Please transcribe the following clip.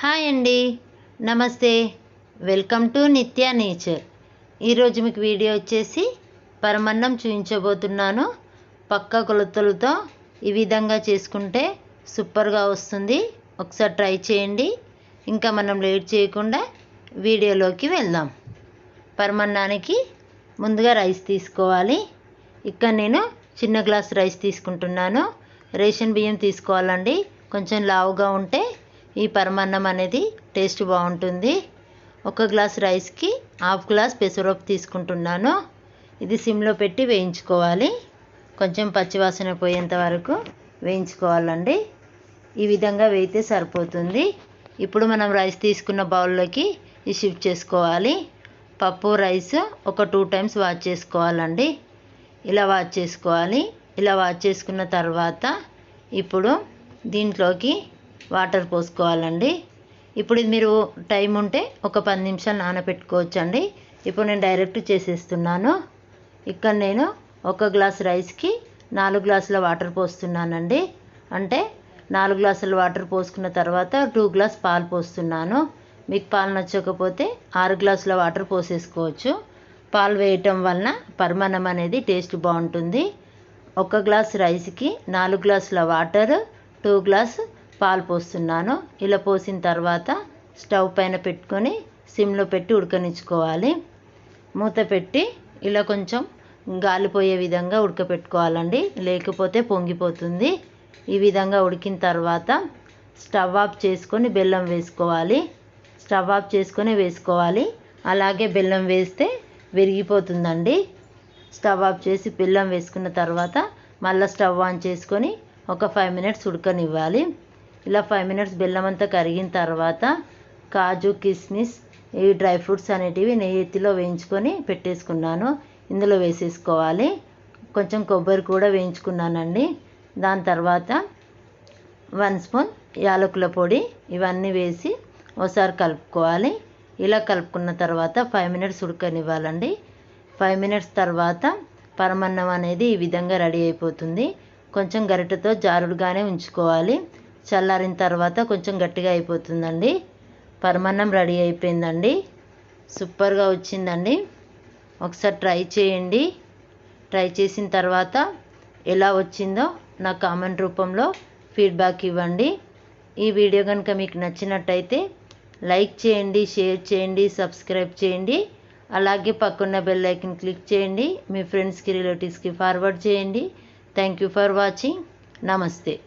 Hi అండి. నమస్తే. Welcome to Nithya nature. ఈరోజు మీకు వీడియో వచ్చేసి పరమన్నం చూపించబోతున్నాను పక్క కొలతలతో ఈ విధంగా చేసుకుంటే సూపర్గా వస్తుంది. ఒకసారి ట్రై చేయండి. ఇంకా మనం లేట్ చేయకుండా వీడియోలోకి వెళ్దాం. పరమన్నానికి ముందుగా రైస్ తీసుకోవాలి. ఇక్కడ నేను చిన్న గ్లాస్ రైస్ తీసుకుంటున్నాను. రేషన్ బియ్యం తీసుకోవాలండి. కొంచెం లావుగా ఉంటే ఈ పరమాన్నం అనేది టేస్ట్ బాగుంటుంది. ఒక గ్లాస్ రైస్కి హాఫ్ గ్లాస్ పెసరపప్పు తీసుకుంటున్నాను. ఇది సిమ్లో పెట్టి వేయించుకోవాలి. కొంచెం పచ్చివాసన పోయేంత వరకు వేయించుకోవాలండి. ఈ విధంగా వేయితే సరిపోతుంది. ఇప్పుడు మనం రైస్ తీసుకున్న బౌల్లోకి ఈ షిఫ్ట్ చేసుకోవాలి. పప్పు రైస్ ఒక టూ టైమ్స్ వాష్ చేసుకోవాలండి. ఇలా వాష్ చేసుకోవాలి. ఇలా వాష్ చేసుకున్న తర్వాత ఇప్పుడు దీంట్లోకి వాటర్ పోసుకోవాలండి. ఇప్పుడు ఇది మీరు టైం ఉంటే ఒక పది నిమిషాలు నానబెట్టుకోవచ్చు అండి ఇప్పుడు నేను డైరెక్ట్ చేసేస్తున్నాను. ఇక్కడ నేను ఒక గ్లాస్ రైస్కి నాలుగు గ్లాసుల వాటర్ పోస్తున్నానండి. అంటే నాలుగు గ్లాసుల వాటర్ పోసుకున్న తర్వాత టూ గ్లాస్ పాలు పోస్తున్నాను. మీకు పాలు నచ్చకపోతే ఆరు గ్లాసుల వాటర్ పోసేసుకోవచ్చు. పాలు వేయటం వలన పరమాన్నం అనేది టేస్ట్ బాగుంటుంది. ఒక గ్లాస్ రైస్కి నాలుగు గ్లాసుల వాటర్ టూ గ్లాస్ పాలు పోస్తున్నాను. ఇలా పోసిన తర్వాత స్టవ్ పైన పెట్టుకొని సిమ్లో పెట్టి ఉడకనిచ్చుకోవాలి. మూత పెట్టి ఇలా కొంచెం గాలిపోయే విధంగా ఉడకపెట్టుకోవాలండి. లేకపోతే పొంగిపోతుంది. ఈ విధంగా ఉడికిన తర్వాత స్టవ్ ఆఫ్ చేసుకొని బెల్లం వేసుకోవాలి. స్టవ్ ఆఫ్ చేసుకొని వేసుకోవాలి. అలాగే బెల్లం వేస్తే విరిగిపోతుందండి. స్టవ్ ఆఫ్ చేసి బెల్లం వేసుకున్న తర్వాత మళ్ళీ స్టవ్ ఆన్ చేసుకొని ఒక ఫైవ్ మినిట్స్ ఉడకనివ్వాలి. ఇలా ఫైవ్ మినిట్స్ బెల్లం అంతా కరిగిన తర్వాత కాజు కిస్మిస్ ఈ డ్రై ఫ్రూట్స్ అనేటివి నెయ్యిలో వేయించుకొని పెట్టేసుకున్నాను. ఇందులో వేసేసుకోవాలి. కొంచెం కొబ్బరి కూడా వేయించుకున్నానండి. దాని తర్వాత వన్ స్పూన్ యాలకుల పొడి ఇవన్నీ వేసి ఒకసారి కలుపుకోవాలి. ఇలా కలుపుకున్న తర్వాత ఫైవ్ మినిట్స్ ఉడకనివ్వాలండి. ఫైవ్ మినిట్స్ తర్వాత పరమన్నం అనేది ఈ విధంగా రెడీ అయిపోతుంది. కొంచెం గరిటెతో జారుడుగానే ఉంచుకోవాలి. చల్లారిన తర్వాత కొంచెం గట్టిగా అయిపోతుందండి. పరమాన్నం రెడీ అయిపోయిందండి. సూపర్గా వచ్చిందండి. ఒకసారి ట్రై చేయండి. ట్రై చేసిన తర్వాత ఎలా వచ్చిందో నా కామెంట్ రూపంలో ఫీడ్బ్యాక్ ఇవ్వండి. ఈ వీడియో కనుక మీకు నచ్చినట్టయితే లైక్ చేయండి షేర్ చేయండి సబ్స్క్రైబ్ చేయండి. అలాగే పక్కన్న బెల్ ఐకన్ క్లిక్ చేయండి. మీ ఫ్రెండ్స్కి రిలేటివ్స్కి ఫార్వర్డ్ చేయండి. Thank you for watching. నమస్తే.